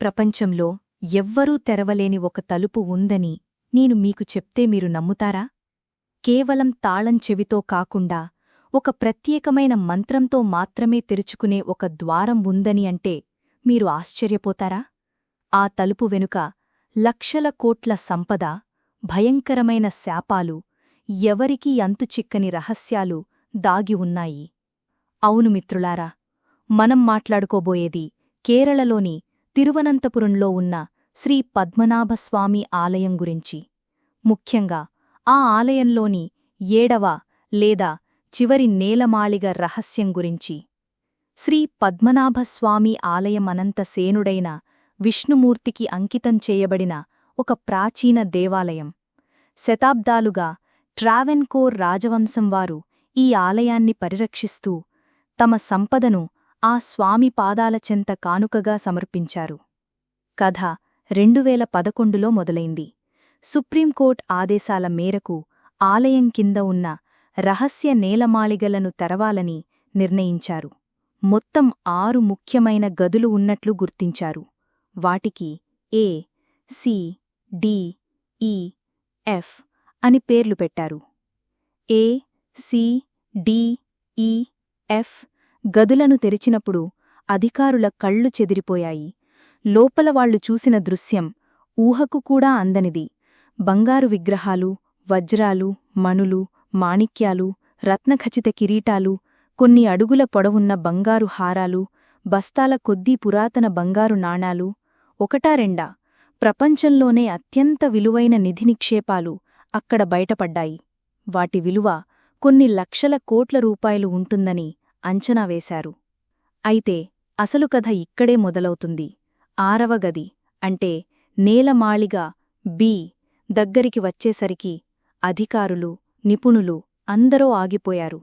ప్రపంచంలో ఎవ్వరూ తెరవలేని ఒక తలుపు ఉందని నేను మీకు చెప్తే మీరు నమ్ముతారా? కేవలం తాళం చెవితో కాకుండా ఒక ప్రత్యేకమైన మంత్రంతో మాత్రమే తెరుచుకునే ఒక ద్వారం ఉందని అంటే మీరు ఆశ్చర్యపోతారా? ఆ తలుపు వెనుక లక్షల కోట్ల సంపద భయంకరమైన శాపాలు ఎవరికీ అంతుచిక్కని రహస్యాలు దాగి ఉన్నాయి. అవును మిత్రులారా మనం మాట్లాడుకోబోయేది కేరళలోని తిరువనంతపురంలో ఉన్న శ్రీ పద్మనాభస్వామి ఆలయం గురించి. ముఖ్యంగా ఆ ఆలయంలోని ఏడవ లేదా చివరి నేలమాళిగ రహస్యం గురించి. శ్రీ పద్మనాభస్వామి ఆలయం అనంత సేనుడైన విష్ణుమూర్తికి అంకితం చేయబడిన ఒక ప్రాచీన దేవాలయం. శతాబ్దాలుగా ట్రావెన్కోర్ రాజవంశం వారు ఈ ఆలయాన్ని పరిరక్షిస్తూ తమ సంపదను ఆ స్వామి పాదాల చెంత కానుకగా సమర్పించారు. కథ రెండువేల పదకొండులో మొదలైంది. సుప్రీంకోర్టు ఆదేశాల మేరకు ఆలయం కింద ఉన్న రహస్య నేలమాళిగలను తెరవాలని నిర్ణయించారు. మొత్తం ఆరు ముఖ్యమైన గదులు ఉన్నట్లు గుర్తించారు. వాటికి A C D E F అని పేర్లు పెట్టారు. A C D E F గదులను తెరిచినప్పుడు అధికారుల కళ్ళు చెదిరిపోయాయి. లోపల వాళ్ళు చూసిన దృశ్యం ఊహకు కూడా అందనిది. బంగారు విగ్రహాలు వజ్రాలు మణులు మాణిక్యాలు రత్నఖచిత కిరీటాలు కొన్ని అడుగుల పొడవున్న బంగారు హారాలు బస్తాల కొద్దీ పురాతన బంగారు నాణాలు ఒకటారెండా ప్రపంచంలోనే అత్యంత విలువైన నిధి నిక్షేపాలు అక్కడ బయటపడ్డాయి. వాటి విలువ కొన్ని లక్షల కోట్ల రూపాయలు ఉంటుందని అంచనా వేశారు. అయితే అసలు కథ ఇక్కడే మొదలవుతుంది. ఆరవ గది. అంటే నేలమాళిగా బి దగ్గరికి వచ్చేసరికి అధికారులు నిపుణులు అందరూ ఆగిపోయారు.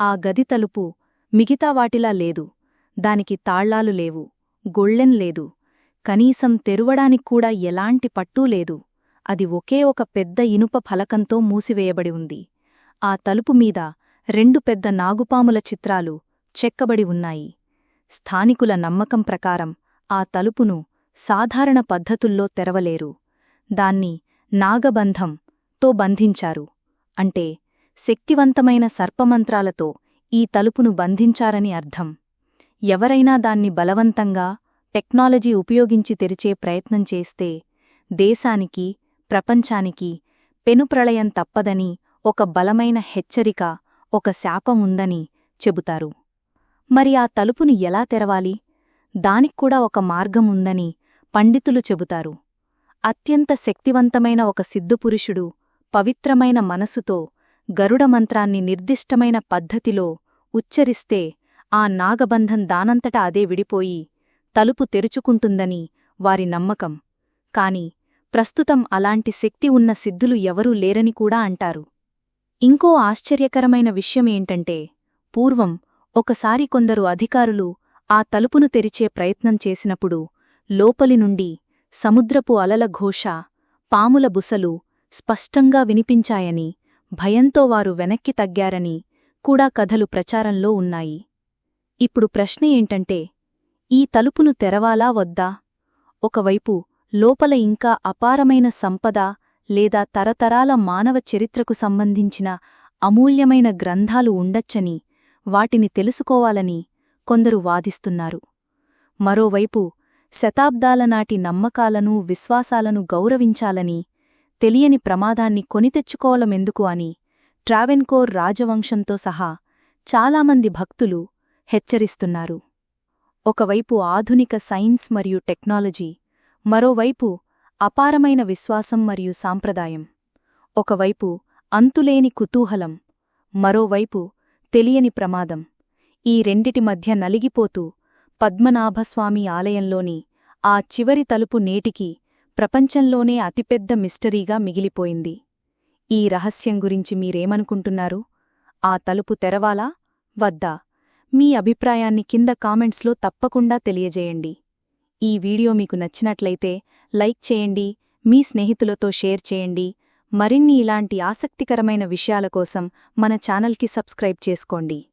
ఆ గది తలుపు మిగతావాటిలా లేదు. దానికి తాళ్ళాలు లేవు. గొళ్ళెం లేదు. కనీసం తెరువడానిక్కూడా ఎలాంటి పట్టూ లేదు. అది ఒకే ఒక పెద్ద ఇనుప ఫలకంతో మూసివేయబడి ఉంది. ఆ తలుపు మీద రెండు పెద్ద నాగుపాముల చిత్రాలు చెక్కబడి ఉన్నాయి. స్థానికుల నమ్మకం ప్రకారం ఆ తలుపును సాధారణ పద్ధతుల్లో తెరవలేరు. దాన్ని నాగబంధం తో బంధించారు. అంటే శక్తివంతమైన సర్పమంత్రాలతో ఈ తలుపును బంధించారని అర్థం. ఎవరైనా దాన్ని బలవంతంగా టెక్నాలజీ ఉపయోగించి తెరిచే ప్రయత్నం చేస్తే దేశానికి ప్రపంచానికి పెనుప్రళయం తప్పదని ఒక బలమైన హెచ్చరిక ఒక శాపం ఉందని చెబుతారు. మరి ఆ తలుపును ఎలా తెరవాలి? దానిక్కూడా ఒక మార్గం ఉందని పండితులు చెబుతారు. అత్యంత శక్తివంతమైన ఒక సిద్ధుపురుషుడు పవిత్రమైన మనసుతో గరుడమంత్రాన్ని నిర్దిష్టమైన పద్ధతిలో ఉచ్చరిస్తే ఆ నాగబంధం దానంతట అదే విడిపోయి తలుపు తెరుచుకుంటుందని వారి నమ్మకం. కాని ప్రస్తుతం అలాంటి శక్తి ఉన్న సిద్ధులు ఎవరూ లేరని కూడా అంటారు. ఇంకో ఆశ్చర్యకరమైన విషయమేంటంటే పూర్వం ఒకసారి కొందరు అధికారులు ఆ తలుపును తెరిచే ప్రయత్నం చేసినప్పుడు లోపలి నుండి సముద్రపు అలల ఘోష పాముల బుసలు స్పష్టంగా వినిపించాయని భయంతో వారు వెనక్కి తగ్గారని కూడా కథలు ప్రచారంలో ఉన్నాయి. ఇప్పుడు ప్రశ్న ఏంటంటే ఈ తలుపును తెరవాలా వద్దా? ఒకవైపు లోపల ఇంకా అపారమైన సంపద లేదా తరతరాల మానవ చరిత్రకు సంబంధించిన అమూల్యమైన గ్రంథాలు ఉండొచ్చని వాటిని తెలుసుకోవాలని కొందరు వాదిస్తున్నారు. మరోవైపు శతాబ్దాలనాటి నమ్మకాలను విశ్వాసాలను గౌరవించాలని తెలియని ప్రమాదాన్ని కొనితెచ్చుకోవలమెందుకు అని ట్రావెన్కోర్ రాజవంశంతో సహా చాలామంది భక్తులు హెచ్చరిస్తున్నారు. ఒకవైపు ఆధునిక సైన్స్ మరియు టెక్నాలజీ మరోవైపు అపారమైన విశ్వాసం మరియు సాంప్రదాయం. ఒకవైపు అంతులేని కుతూహలం మరోవైపు తెలియని ప్రమాదం. ఈ రెండిటి మధ్య నలిగిపోతూ పద్మనాభస్వామి ఆలయంలోని ఆ చివరి తలుపు నేటికి ప్రపంచంలోనే అతిపెద్ద మిస్టరీగా మిగిలిపోయింది. ఈ రహస్యం గురించి మీరేమనుకుంటున్నారు? ఆ తలుపు తెరవాలా? వద్దా? మీ అభిప్రాయాన్ని కింద కామెంట్స్లో తప్పకుండా తెలియజేయండి. ఈ వీడియో మీకు నచ్చినట్లయితే లైక్ చేయండి మీ స్నేహితులతో షేర్ చేయండి. మరిన్ని ఇలాంటి ఆసక్తికరమైన విషయాల కోసం మన ఛానల్కి సబ్స్క్రైబ్ చేసుకోండి.